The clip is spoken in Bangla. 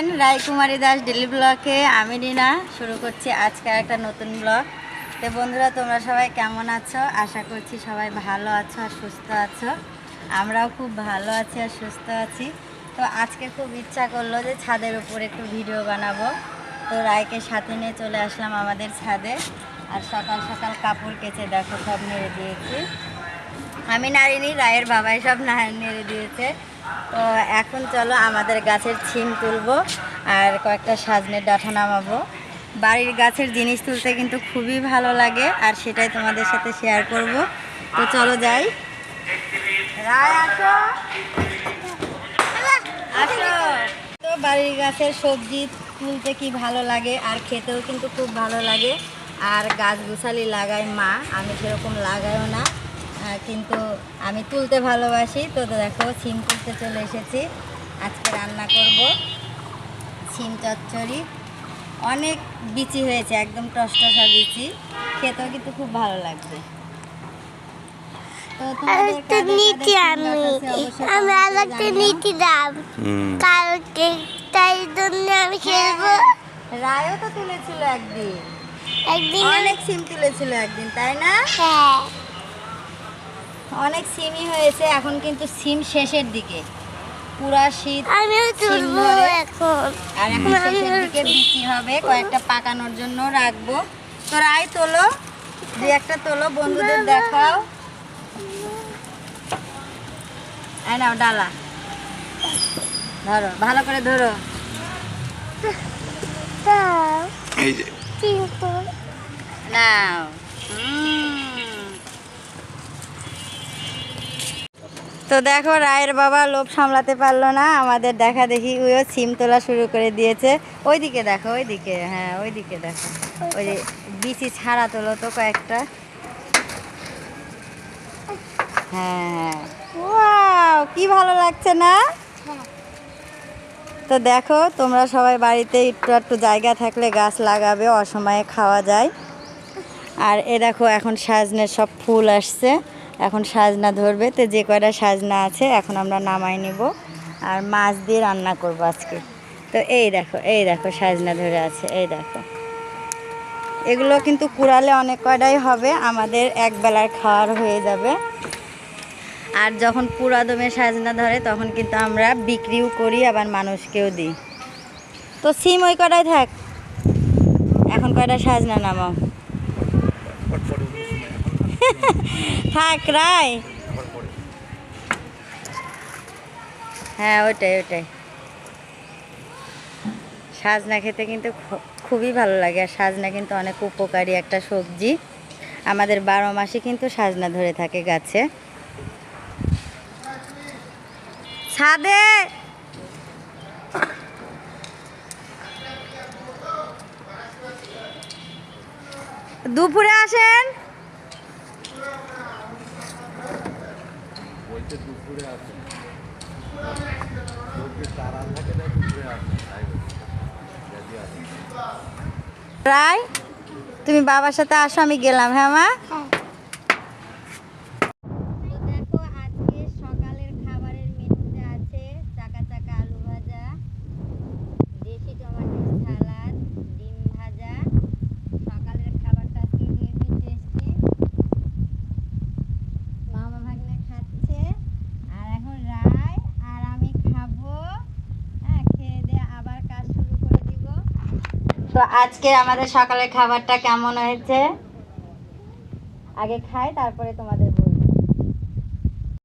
আছেন রায়কুমারী দাস ডেলি ব্লকে আমি রিনা। শুরু করছি আজকে একটা নতুন ব্লগ। তো বন্ধুরা, তোমরা সবাই কেমন আছো? আশা করছি সবাই ভালো আছো আর সুস্থ আছো। আমরাও খুব ভালো আছি আর সুস্থ আছি। তো আজকে খুব ইচ্ছা করল যে ছাদের উপর একটু ভিডিও বানাবো। তো রায়কে সাথে নিয়ে চলে আসলাম আমাদের ছাদে। আর সকাল সকাল কাপড় কেচে দেখো, সব নেড়ে দিয়েছি। আমি নারিনি রায়ের বাবাই সব নেড়ে দিয়েছে। তো এখন চলো আমাদের গাছের ছিম তুলবো আর কয়েকটা সাজনের ডাঁটা নামাবো। বাড়ির গাছের জিনিস তুলতে কিন্তু খুবই ভালো লাগে আর সেটাই তোমাদের সাথে শেয়ার করব। তো চলো যাই। আসো। তো বাড়ির গাছের সবজি তুলতে কি ভালো লাগে? আর খেতেও কিন্তু খুব ভালো লাগে। আর গাছ গুছালি লাগাই মা, আমি সেরকম লাগাইও না। কিন্তু আমি তুলতে ভালোবাসি। তো দেখো সিম তুলতে চলে এসেছি। আজকে রান্না করব সিম চচ্চড়ি। অনেক বিচি হয়েছে একদম টসটসা বিচি। খেতেও কিন্তু খুব ভালো লাগবে। আমি। হুম। কারণ তাই জন্য আমি খেলব। রায়ও তো তুলেছিল একদিন। একদিন অনেক সিম তুলেছিল একদিন তাই না? হ্যাঁ। অনেক সিমই হয়েছে এখন কিন্তু সিম শেষের দিকে। পুরা শীত আমিও তুলবো এখন। আর এখন শেষের দিকে। বিচি হবে কয়েকটা পাকানোর জন্য রাখব। তো রায় তোলো দু একটা তোলো বন্ধুদের দেখাও। এই নাও ডালা। ধরো ভালো করে ধরো। নাও। তো দেখো, রায়ের বাবা লোভ সামলাতে পারল না। আমাদের দেখা দেখি ওইও সিম তোলা শুরু করে দিয়েছে। ওইদিকে দেখো, ওইদিকে হ্যাঁ ওইদিকে দেখো। ওই যে বিচি ছাড়া তোলো তো কয়েকটা। হ্যাঁ। ওয়াও, কি ভালো লাগছে না? তো দেখো, তোমরা সবাই বাড়িতে একটু একটু জায়গা থাকলে গাছ লাগাবে, অসময়ে খাওয়া যায়। আর এ দেখো, এখন সাজনের সব ফুল আসছে। এখন সাজনা ধরবে। তো যে কয়টা সাজনা আছে, এখন আমরা নামাই নিব। আর মাছ দিয়ে রান্না করব আজকে। তো এই দেখো এই দেখো সাজনা ধরে আছে, এই দেখো। এগুলো কিন্তু কুড়ালে অনেক কয়টাই হবে, আমাদের এক বেলার খাওয়ার হয়ে যাবে। আর যখন পুরা দমে সাজনা ধরে, তখন কিন্তু আমরা বিক্রিও করি, আবার মানুষকেও দিই। তো সিম ওই কটাই থাক? এখন কয়টা সাজনা নামাও? থাক হ্যাঁ ওইটাই ওইটাই। সাজনা খেতে কিন্তু খুবই ভালো লাগে। আর সাজনা কিন্তু অনেক উপকারী একটা সবজি। আমাদের বারো মাসে কিন্তু সাজনা ধরে থাকে গাছে। ছাদে! দুপুরে আসেন! রায় তুমি বাবার সাথে আসো আমি গেলাম হ্যাঁ মা দেখো আজকে সকালের খাবারের মেনুতে আছে চাকা চাকা আলু ভাজা দেশি টমেটোর সালাদ ডিম ভাজা সকালের খাবারটা আজকে হেভি টেস্টি মামা ভাগ্নে খাচ্ছে আর এখন রায় আর আমি খাব হ্যাঁ খেয়ে দিয়ে আবার কাজ শুরু করে দিব তো আজকে আমাদের সকালের খাবারটা কেমন হয়েছে? আগে খাই তারপরে তোমাদের